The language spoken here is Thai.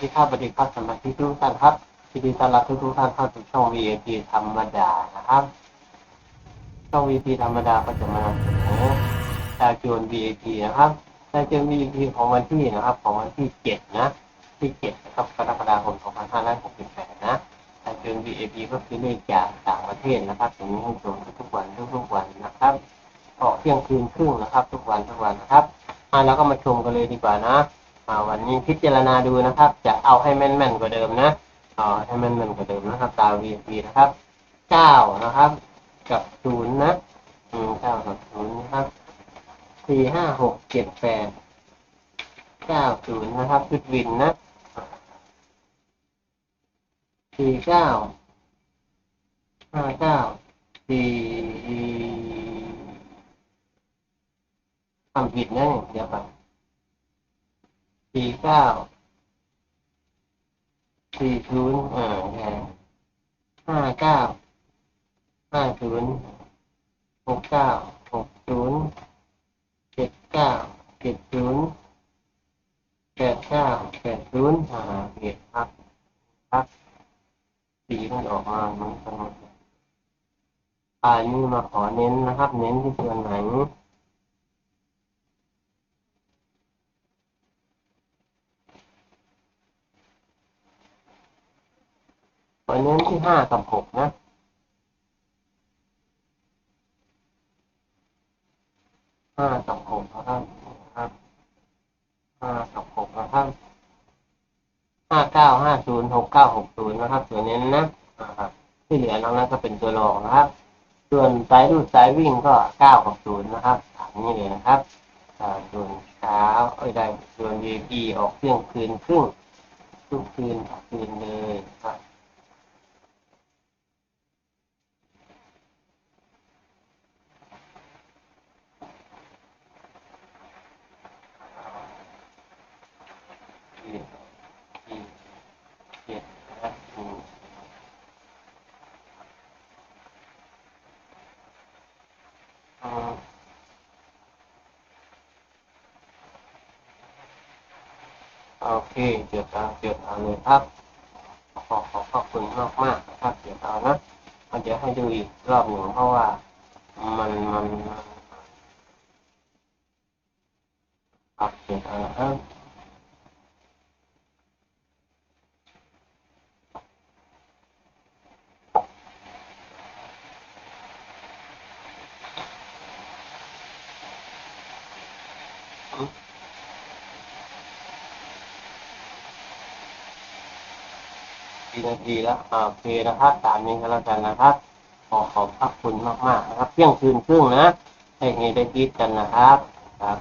ดีครับสวัสดีครับสมาชิกทุกท่านครับยินดีต้อนรับทุกทุกท่านเข้าสู่ช่อง VIP ธรรมดานะครับ ช่อง VIP ธรรมดาก็จะมานำเสนอดาวโจน VIP นะครับดาวโจน VIP ของวันที่นะครับ ของวันที่7นะ ที่7นะครับกรกฎาคม2568นะดาวโจน VIP ก็คือเลขจากต่างประเทศนะครับถึงให้ชมทุกๆวันทุกๆวันนะครับออกเที่ยงคืนครึ่งนะครับ ทุกวันทุกวันนะครับอ่าแล้วก็มาชมกันเลยดีกว่านะ วันนี้พิจารณาดูนะครับ จะเอาให้แม่นๆกว่าเดิมนะเอาให้แม่นๆกว่าเดิมนะครับ ตาม VP นะครับเก้านะครับ กับศูนย์นะอืมเก้ากับศูนย์นะครับสี่ห้าหกเจ็ดแปดเก้าศูนย์นะครับชุดวินนะสี่เก้าห้าเก้าสี่ทำผิดนะเนี่ยเดี๋ยวก่อน สี่เก้าสี่ศูนย์อ่าห้าเก้าห้าศูนย์หกเก้าหกศูนย์เจ็ดเก้าเจ็ดศูนย์แปดเก้าแปดศูนย์อ่าเจ็ดครับครับสีมันออกมาเหมือนกันหมดเลยอันนี้มาขอเน้นนะครับ เน้นที่ส่วนไหน ตัวเน้นที่ห้ากับหกนะห้ากับหกนะครับห้ากับหกนะครับห้าเก้าห้าศูนย์หกเก้าหกศูนย์นะครับตัวเน้นนะครับที่เหลือนอกนั้นก็เป็นตัวรองนะครับ ส่วนสายรูดสายวิ่งก็เก้ากับศูนย์นะครับตามนี้เลยนะครับส่วนเช้าเอ้ยได้ส่วน VP ออกเที่ยงคืนครึ่งทุกคืนคืนเลยครับ สี่สี่เจ็ดนะครับอืมอ่าโอ เคเดี๋ยวเอาเดี๋ยวเอาเลยครับขอขอบขอบคุณมากมากนะครับเดี๋ยวเอานะมันเดี๋ยวให้ดูอีกรอบหนึ่งเพราะว่ามันมันมับเดี๋ยวเอานะครับ กี่นาทีแล้วอ่าโอเคนะครับตามนี้ก็แล้วกันนะครับ ขอขอบพระคุณมากๆนะครับ เที่ยงคืนครึ่งนะให้เฮได้คิดกันนะครับครับ